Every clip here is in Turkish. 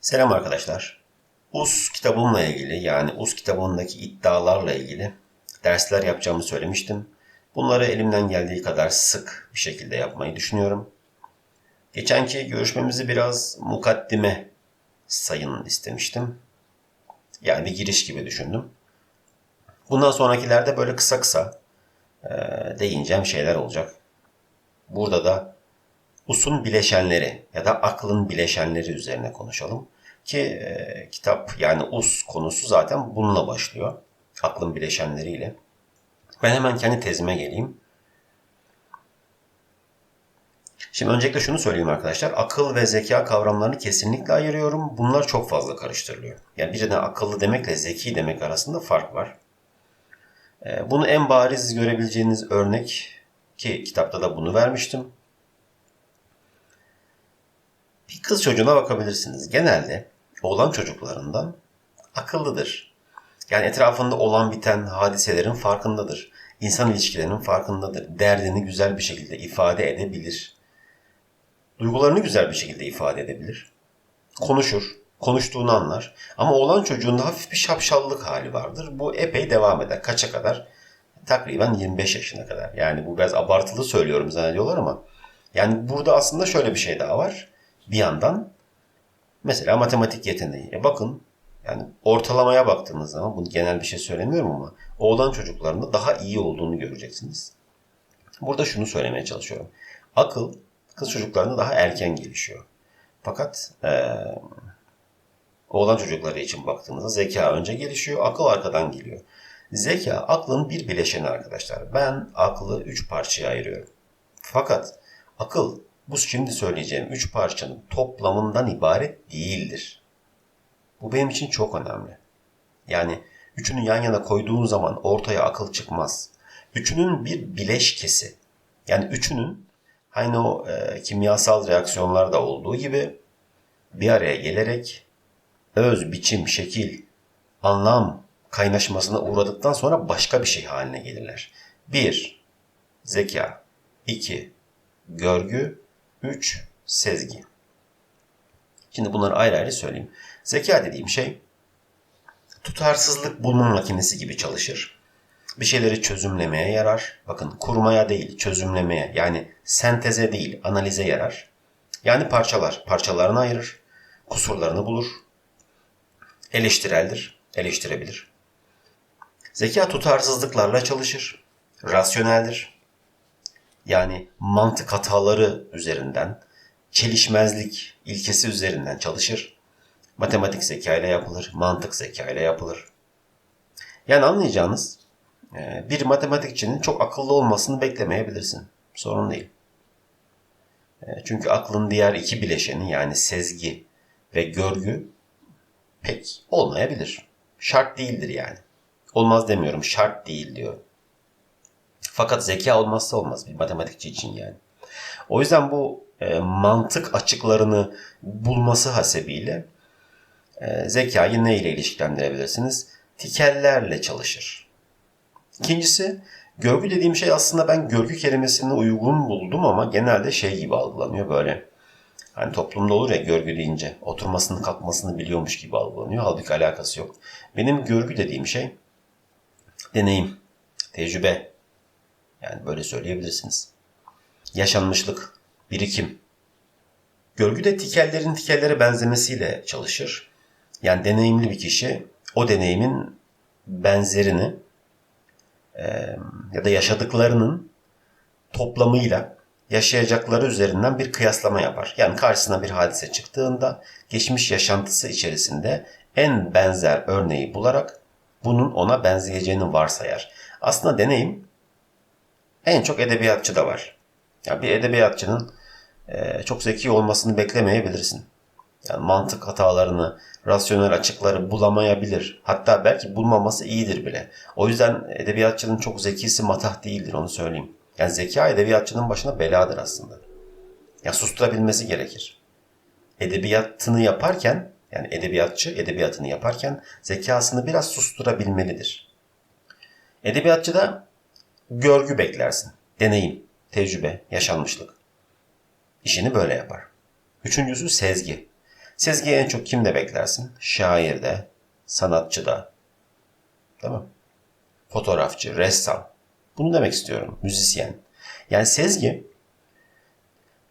Selam arkadaşlar. US kitabımla ilgili yani US kitabındaki iddialarla ilgili dersler yapacağımı söylemiştim. Bunları elimden geldiği kadar sık bir şekilde yapmayı düşünüyorum. Geçenki görüşmemizi biraz mukaddime sayın istemiştim. Yani bir giriş gibi düşündüm. Bundan sonrakilerde böyle kısa kısa e, değineceğim şeyler olacak. Burada da usun bileşenleri ya da aklın bileşenleri üzerine konuşalım. Ki e, kitap yani us konusu zaten bununla başlıyor. Aklın bileşenleriyle. Ben hemen kendi tezime geleyim. Şimdi öncelikle şunu söyleyeyim arkadaşlar. Akıl ve zeka kavramlarını kesinlikle ayırıyorum. Bunlar çok fazla karıştırılıyor. Yani birine akıllı demekle zeki demek arasında fark var. E, bunu en bariz görebileceğiniz örnek ki kitapta da bunu vermiştim. Bir kız çocuğuna bakabilirsiniz. Genelde oğlan çocuklarından akıllıdır. Yani etrafında olan biten hadiselerin farkındadır. İnsan ilişkilerinin farkındadır. Derdini güzel bir şekilde ifade edebilir. Duygularını güzel bir şekilde ifade edebilir. Konuşur, konuştuğunu anlar. Ama oğlan çocuğunda hafif bir şapşallık hali vardır. Bu epey devam eder. Kaça kadar? Takriben 25 yaşına kadar. Yani bu biraz abartılı söylüyorum zannediyorlar ama yani burada aslında şöyle bir şey daha var. Bir yandan mesela matematik yeteneği. E bakın yani ortalamaya baktığınız zaman bunu genel bir şey söylemiyorum ama oğlan çocuklarında daha iyi olduğunu göreceksiniz. Burada şunu söylemeye çalışıyorum. Akıl kız çocuklarında daha erken gelişiyor. Fakat e, oğlan çocukları için baktığımızda zeka önce gelişiyor, akıl arkadan geliyor. Zeka aklın bir bileşeni arkadaşlar. Ben aklı üç parçaya ayırıyorum. Fakat akıl bu şimdi söyleyeceğim üç parçanın toplamından ibaret değildir. Bu benim için çok önemli. Yani üçünü yan yana koyduğun zaman ortaya akıl çıkmaz. Üçünün bir bileşkesi. Yani üçünün aynı o e, kimyasal reaksiyonlarda olduğu gibi bir araya gelerek öz, biçim, şekil, anlam kaynaşmasına uğradıktan sonra başka bir şey haline gelirler. Bir, zeka. iki görgü. Üç, sezgi. Şimdi bunları ayrı ayrı söyleyeyim. Zeka dediğim şey tutarsızlık bulma makinesi gibi çalışır. Bir şeyleri çözümlemeye yarar. Bakın kurmaya değil, çözümlemeye yani senteze değil, analize yarar. Yani parçalar, parçalarını ayırır, kusurlarını bulur, eleştireldir, eleştirebilir. Zeka tutarsızlıklarla çalışır, rasyoneldir. Yani mantık hataları üzerinden, çelişmezlik ilkesi üzerinden çalışır. Matematik zeka ile yapılır, mantık zeka ile yapılır. Yani anlayacağınız e, bir matematikçinin çok akıllı olmasını beklemeyebilirsin. Sorun değil. E, çünkü aklın diğer iki bileşeni yani sezgi ve görgü pek olmayabilir. Şart değildir yani. Olmaz demiyorum, şart değil diyor. Fakat zeka olmazsa olmaz bir matematikçi için yani. O yüzden bu e, mantık açıklarını bulması hasebiyle e, zekayı ne ile ilişkilendirebilirsiniz? Tikellerle çalışır. İkincisi görgü dediğim şey aslında ben görgü kelimesini uygun buldum ama genelde şey gibi algılanıyor böyle. Hani toplumda olur ya görgü deyince oturmasını kalkmasını biliyormuş gibi algılanıyor. Halbuki alakası yok. Benim görgü dediğim şey deneyim, tecrübe. Yani böyle söyleyebilirsiniz. Yaşanmışlık, birikim. Görgü de tikellerin tikellere benzemesiyle çalışır. Yani deneyimli bir kişi o deneyimin benzerini e, ya da yaşadıklarının toplamıyla yaşayacakları üzerinden bir kıyaslama yapar. Yani karşısına bir hadise çıktığında geçmiş yaşantısı içerisinde en benzer örneği bularak bunun ona benzeyeceğini varsayar. Aslında deneyim en çok edebiyatçıda var. Yani bir edebiyatçının e, çok zeki olmasını beklemeyebilirsin. Yani mantık hatalarını, rasyonel açıkları bulamayabilir. Hatta belki bulmaması iyidir bile. O yüzden edebiyatçının çok zekisi matah değildir onu söyleyeyim. Yani zeka edebiyatçının başına beladır aslında. Ya susturabilmesi gerekir. Edebiyatını yaparken yani edebiyatçı edebiyatını yaparken zekasını biraz susturabilmelidir. Edebiyatçıda görgü beklersin. Deneyim, tecrübe, yaşanmışlık. İşini böyle yapar. Üçüncüsü sezgi. Sezgiyi en çok kimde beklersin? Şairde, sanatçıda, değil mi? Fotoğrafçı, ressam. Bunu demek istiyorum. Müzisyen. Yani sezgi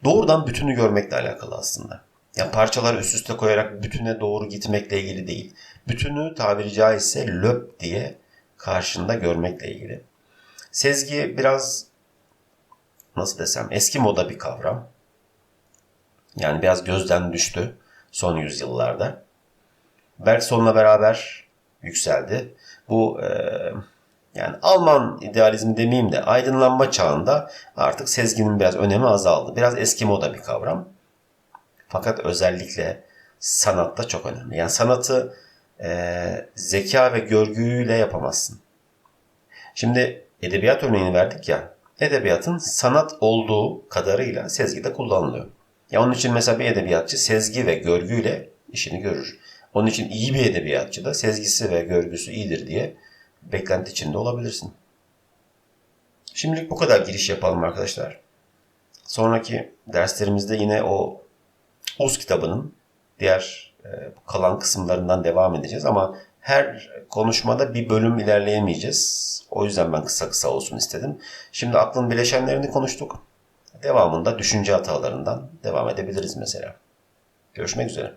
doğrudan bütünü görmekle alakalı aslında. Yani parçaları üst üste koyarak bütüne doğru gitmekle ilgili değil. Bütünü tabiri caizse löp diye karşında görmekle ilgili. Sezgi biraz nasıl desem eski moda bir kavram. Yani biraz gözden düştü son yüzyıllarda. Bergson'la beraber yükseldi. Bu e, yani Alman idealizmi demeyeyim de aydınlanma çağında artık sezginin biraz önemi azaldı. Biraz eski moda bir kavram. Fakat özellikle sanatta çok önemli. Yani sanatı e, zeka ve görgüyle yapamazsın. Şimdi edebiyat örneğini verdik ya. Edebiyatın sanat olduğu kadarıyla sezgi de kullanılıyor. Ya onun için mesela bir edebiyatçı sezgi ve görgüyle işini görür. Onun için iyi bir edebiyatçı da sezgisi ve görgüsü iyidir diye beklenti içinde olabilirsin. Şimdilik bu kadar giriş yapalım arkadaşlar. Sonraki derslerimizde yine o Uz kitabının diğer e, kalan kısımlarından devam edeceğiz ama her konuşmada bir bölüm ilerleyemeyeceğiz. O yüzden ben kısa kısa olsun istedim. Şimdi aklın bileşenlerini konuştuk. Devamında düşünce hatalarından devam edebiliriz mesela. Görüşmek üzere.